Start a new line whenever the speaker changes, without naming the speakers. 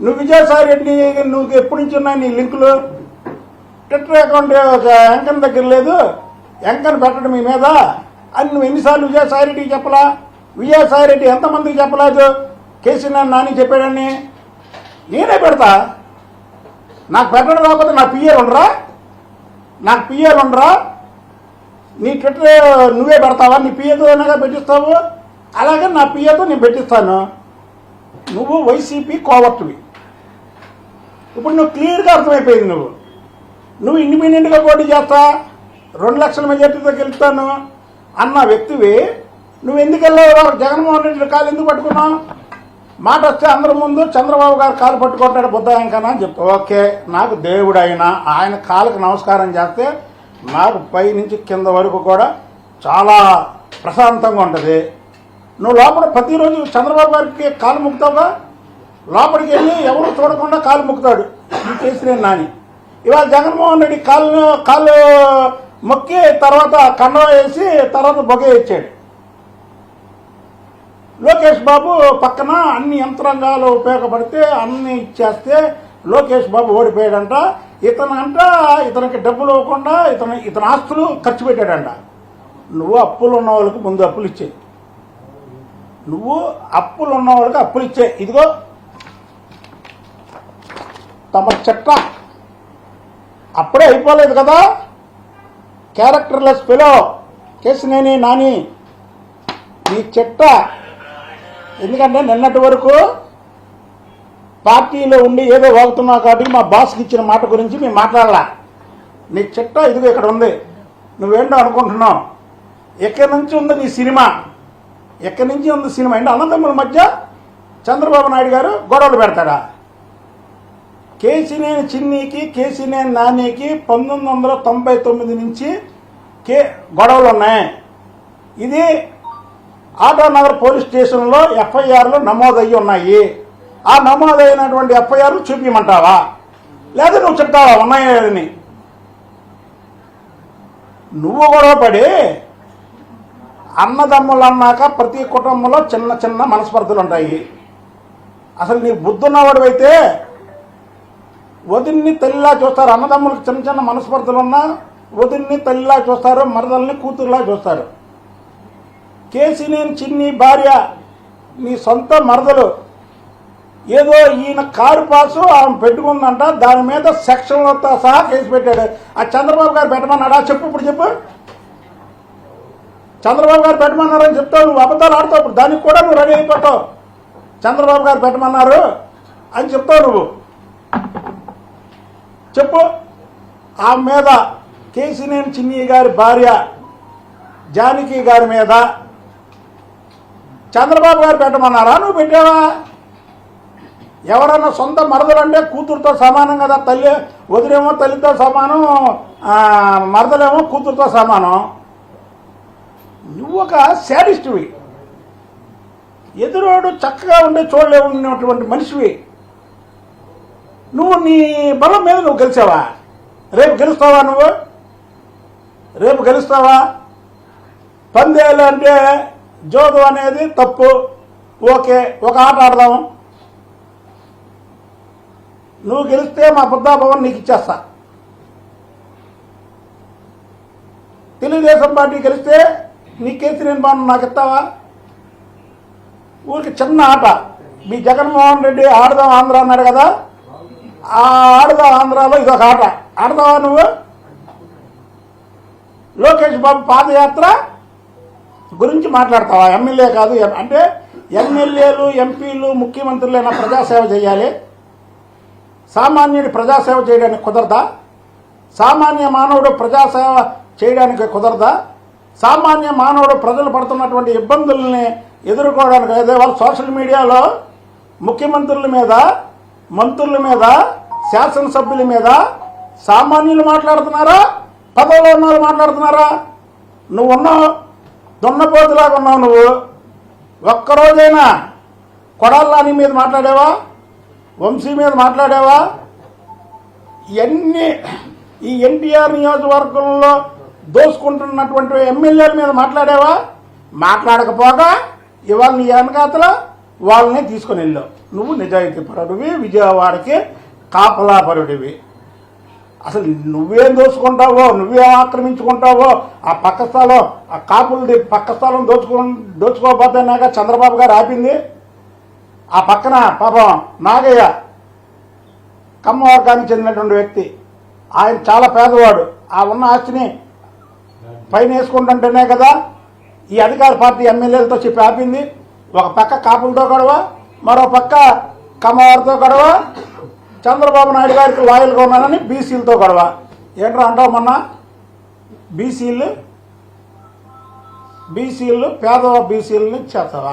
నువ్వు విజయసాయి రెడ్డి నువ్వు ఎప్పటి నుంచి ఉన్నాయి నీ లింకులు? ట్విట్టర్ అకౌంట్ ఎంకన్ దగ్గర లేదు. ఎంకన్ పెట్టడం మీ మీద. అని నువ్వు ఎన్నిసార్లు విజయసాయి రెడ్డికి చెప్పలా? విజయసాయి రెడ్డి ఎంతమందికి చెప్పలేదు కేసీఆర్ నాని చెప్పాడని నేనే పెడతా. నాకు పెట్టడం రాకపోతే నా పిఏలు ఉండరా? నాకు పిఏలు ఉండరా? నీ ట్విట్టర్ నువ్వే పెడతావా? నీ పిఏతోనేగా పెట్టిస్తావు? అలాగే నా పిఏతో నేను పెట్టిస్తాను. నువ్వు వైసీపీ కోవర్టువి. ఇప్పుడు నువ్వు క్లియర్గా అర్థమైపోయింది నువ్వు. నువ్వు ఇండిపెండెంట్గా పోటీ చేస్తా రెండు లక్షల మెజార్టీతో గెలుస్తాను అన్న వ్యక్తివి నువ్వు ఎందుకు వెళ్ళావు జగన్మోహన్ రెడ్డి కాలు ఎందుకు పట్టుకున్నావు? మాట వస్తే అందరి ముందు చంద్రబాబు గారు కాలు పట్టుకుంటాడు బుద్ధాయంకనా అని చెప్తా ఓకే నాకు దేవుడు అయినా ఆయన కాలుకు నమస్కారం చేస్తే నాకు పై నుంచి కింద వరకు కూడా చాలా ప్రశాంతంగా ఉంటుంది. నువ్వు లోపల ప్రతిరోజు చంద్రబాబు గారికి కాలు ముక్తావుగా లోపలికి వెళ్ళి ఎవరు చూడకుండా కాలు ముక్కుతాడు. ఈ కేసీఆర్ నాని ఇవాళ జగన్మోహన్ రెడ్డి కాళ్ళు కాళ్ళు మొక్కి తర్వాత కండవ వేసి తర్వాత బొగ ఇచ్చాడు లోకేష్ బాబు పక్కన అన్ని యంత్రాంగాలు ఉపయోగపడితే అన్ని ఇచ్చేస్తే లోకేష్ బాబు ఓడిపోయాడంట. ఇతనంట ఇతనికి డబ్బులు ఇవ్వకుండా ఇతను ఇతని ఆస్తులు ఖర్చు పెట్టాడంట. నువ్వు అప్పులు ఉన్న వాళ్ళకి ముందు అప్పులు ఇచ్చే నువ్వు అప్పులు ఉన్న వాళ్ళకి అప్పులు ఇచ్చే ఇదిగో తమ చెట్ట అప్పుడే అయిపోలేదు కదా? క్యారెక్టర్లెస్ ఫెలో కేసినేని నాని నీ చెట్ట ఎందుకంటే నిన్నటి వరకు పార్టీలో ఉండి ఏదో వాగుతున్నావు కాబట్టి మా బాస్కి ఇచ్చిన మాట గురించి మేము మాట్లాడలా. నీ చెట్ట ఇదిగో ఇక్కడ ఉంది. నువ్వేంటో అనుకుంటున్నావు. ఎక్కడి నుంచి ఉంది నీ సినిమా? ఎక్కడి నుంచి ఉంది సినిమా? అంటే అన్నదమ్ముల మధ్య చంద్రబాబు నాయుడు గారు గొడవలు పెడతాడా? కేసినేని చిన్నీకి కేసినేని నానికి పంతొమ్మిది వందల తొంభై తొమ్మిది నుంచి కే గొడవలు ఉన్నాయి. ఇది ఆటోనగర్ పోలీస్ స్టేషన్లో ఎఫ్ఐఆర్లు నమోదయ్యి ఉన్నాయి. ఆ నమోదైనటువంటి ఎఫ్ఐఆర్లు చూపించమంటావా? లేదా నువ్వు చెప్తావా? ఉన్నాయని నువ్వు గొడవపడి అన్నదమ్ములు అన్నాక ప్రతి కుటుంబంలో చిన్న చిన్న మనస్పర్ధలు ఉంటాయి. అసలు నీ బుద్ధున్నవాడు అయితే వదిన్ని తల్లిలా చూస్తారు. అన్నదమ్ములకు చిన్న చిన్న మనస్పర్ధలు ఉన్నా వదిన్ని తల్లిలా చూస్తారు. మరదల్ని కూతురులా చూస్తారు. కేసినేని చిన్ని భార్య నీ సొంత మరదలు ఏదో ఈయన కారు పాసు ఆమె పెట్టుకుందంట. దాని మీద సెక్షన్లతో సహా కేసు పెట్టాడు. ఆ చంద్రబాబు గారు పెట్టమన్నాడా? చెప్పు ఇప్పుడు చెప్పు. చంద్రబాబు గారు పెట్టమన్నారని చెప్తావు. నువ్వు అబద్ధాలు ఆడతావు. ఇప్పుడు దానికి కూడా నువ్వు రెడీ అయిపోతావు. చంద్రబాబు గారు పెట్టమన్నారు అని చెప్తావు నువ్వు. చెప్పు. ఆ మీద కేసినేని చిన్ని గారి భార్య జానకి గారి మీద చంద్రబాబు గారు పెట్టమన్నారా? నువ్వు పెట్టావా? ఎవరన్నా సొంత మరదలంటే కూతురుతో సమానం కదా తల్లి వదిలేమో తల్లితో సమానం మరదలేమో కూతురుతో సమానం. నువ్వు ఒక శాడిస్ట్వి. ఎదురోడు చక్కగా ఉండే చూడలేనటువంటి మనిషివి. నువ్వు నీ బలం మీద నువ్వు గెలిచావా? రేపు గెలుస్తావా నువ్వు? రేపు గెలుస్తావా? పందేలు అంటే జోదు అనేది తప్పు. ఓకే ఒక ఆట ఆడదాం నువ్వు గెలిస్తే మా బుద్ధాభవన్ నీకు ఇచ్చేస్తా. తెలుగుదేశం పార్టీ గెలిస్తే నీ కేసీఆర్ బాను నాకు ఇస్తావా? ఊరికి చిన్న ఆట. మీ జగన్మోహన్ రెడ్డి ఆడదాం ఆంధ్ర అన్నాడు కదా. ఆ ఆడదాం ఆంధ్రాలో ఇదొక ఆట. ఆడదావా నువ్వు? లోకేష్ బాబు పాదయాత్ర గురించి మాట్లాడతావా? ఎమ్మెల్యే కాదు అంటే ఎమ్మెల్యేలు ఎంపీలు ముఖ్యమంత్రులైన ప్రజాసేవ చేయాలి. సామాన్యుడి ప్రజాసేవ చేయడానికి కుదరదా? సామాన్య మానవుడు ప్రజాసేవ చేయడానికి కుదరదా? సామాన్య మానవుడు ప్రజలు పడుతున్నటువంటి ఇబ్బందుల్ని ఎదుర్కోవడానికి అదే వాళ్ళు సోషల్ మీడియాలో ముఖ్యమంత్రుల మీద మంత్రుల మీద శాసనసభ్యుల మీద సామాన్యులు మాట్లాడుతున్నారా? పదవులో ఉన్న మాట్లాడుతున్నారా? నువ్వు ఉన్నావు దున్నపోతులాగా ఉన్నావు నువ్వు. ఒక్కరోజైనా కొడాలని మీద మాట్లాడావా? వంశీ మీద మాట్లాడావా? ఇవన్నీ ఈ ఎన్టీఆర్ నియోజకవర్గంలో దోసుకుంటున్నటువంటి ఎమ్మెల్యేల మీద మాట్లాడావా? మాట్లాడకపోగా ఇవాళ నీ ఎనకాతలో వాళ్ళని తీసుకొని వెళ్ళావు. నువ్వు నిజాయితీ పరుడివి విజయవాడకి కాపలాపరుడివి. అసలు నువ్వేం దోచుకుంటావో నువ్వేం ఆక్రమించుకుంటావో ఆ పక్క స్థలం ఆ కాపులది పక్క స్థలం దోచుకో దోచుకోబోతున్నాక చంద్రబాబు గారు ఆపింది? ఆ పక్కన పాపం నాగయ్య కమ్మ వర్గానికి చెందినటువంటి వ్యక్తి. ఆయన చాలా పేదవాడు. ఆ ఉన్న ఆస్తిని పైన వేసుకుంటుంటేనే కదా ఈ అధికార పార్టీ ఎమ్మెల్యేలతో చెప్పి ఆపింది. ఒక పక్క కాపులతో గొడవ మరో పక్క కమ్మవారితో గొడవ చంద్రబాబు నాయుడు గారికి లాయల్గా ఉన్నానని బీసీలతో గొడవ. ఏంట్రా అంటావు మొన్న? బీసీలు బీసీలు పేద బీసీలని చేస్తావా